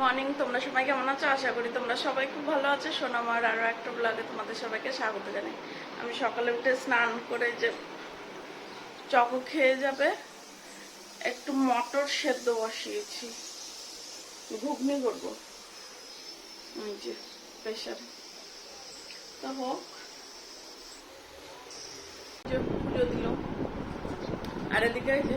Morning তোমরা সবাই কেমন আছো? আশা করি তোমরা সবাই খুব ভালো আছো। সোনামার আরও একটা ব্লগে তোমাদের সবাইকে স্বাগত জানাই। আমি সকালে উঠে স্নান করে যে চকো খেয়ে যাবে, একটু মটর সেদ্ধ বসিয়েছি। ঘুগনি করব। ওই যে প্রেশার তা হোক। যে পুজো দিল। আর এদিকে যে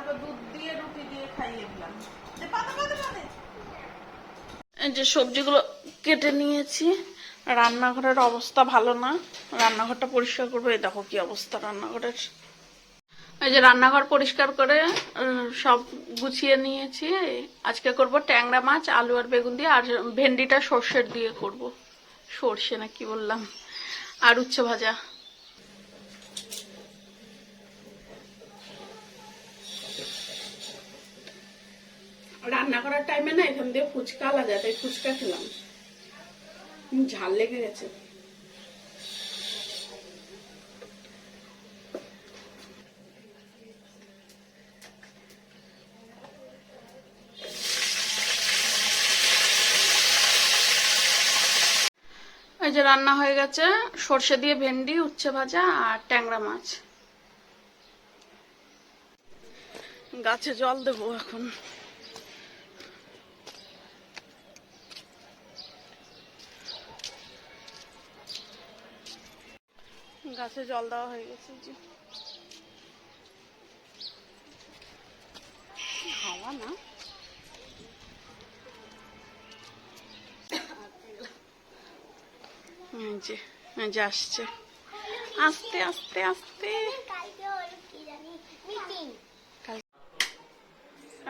ওকে দুধ দিয়ে, রুটি দিয়ে খাইয়ে যে যে সবজিগুলো কেটে নিয়েছি, রান্নাঘরের অবস্থা ভালো না, রান্নাঘরটা পরিষ্কার করব। এই দেখো কি অবস্থা, রান্নাঘরের এই যে রান্নাঘর পরিষ্কার করে সব গুছিয়ে নিয়েছি। আজকে করব ট্যাংরা মাছ, আলু আর বেগুন দিয়ে, আর ভেন্ডিটা সর্ষের দিয়ে করব। সর্ষে না কি বললাম? আর উচ্ছে ভাজা। রান্না করার টাইমে না এখান দিয়ে ফুচকা লাগা তাই ফুচকা খেলাম। ঝাল লেগে গেছে। এই যে রান্না হয়ে গেছে, সর্ষে দিয়ে ভেন্ডি, উচ্ছে ভাজা আর ট্যাংরা মাছ। গাছে জল দেবো এখন। গাছে জল দেওয়া হয়ে গেছে জি হাওয়া না? আসছে। আস্তে আস্তে আস্তে।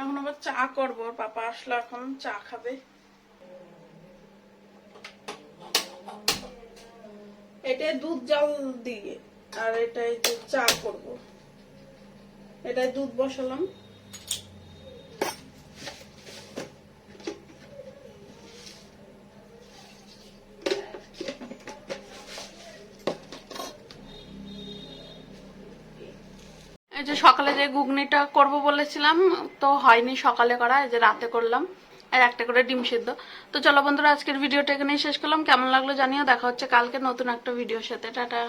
এখন আবার চা করব পাপা আসলো, এখন চা খাবে। এটাই দুধ জল দিয়ে, আর এটাই চা করব। এটাই দুধ বসালাম। এই যে সকালে যে ঘুগনিটা করব বলেছিলাম, তো হয়নি সকালে করা, এই যে রাতে করলাম। আর একটা করে ডিম সিদ্ধ। তো চলো বন্ধুরা, আজকের ভিডিওটা এখানেই শেষ করলাম। কেমন লাগল জানিও। দেখা হচ্ছে কালকে নতুন একটা ভিডিওর সাথে। টাটা।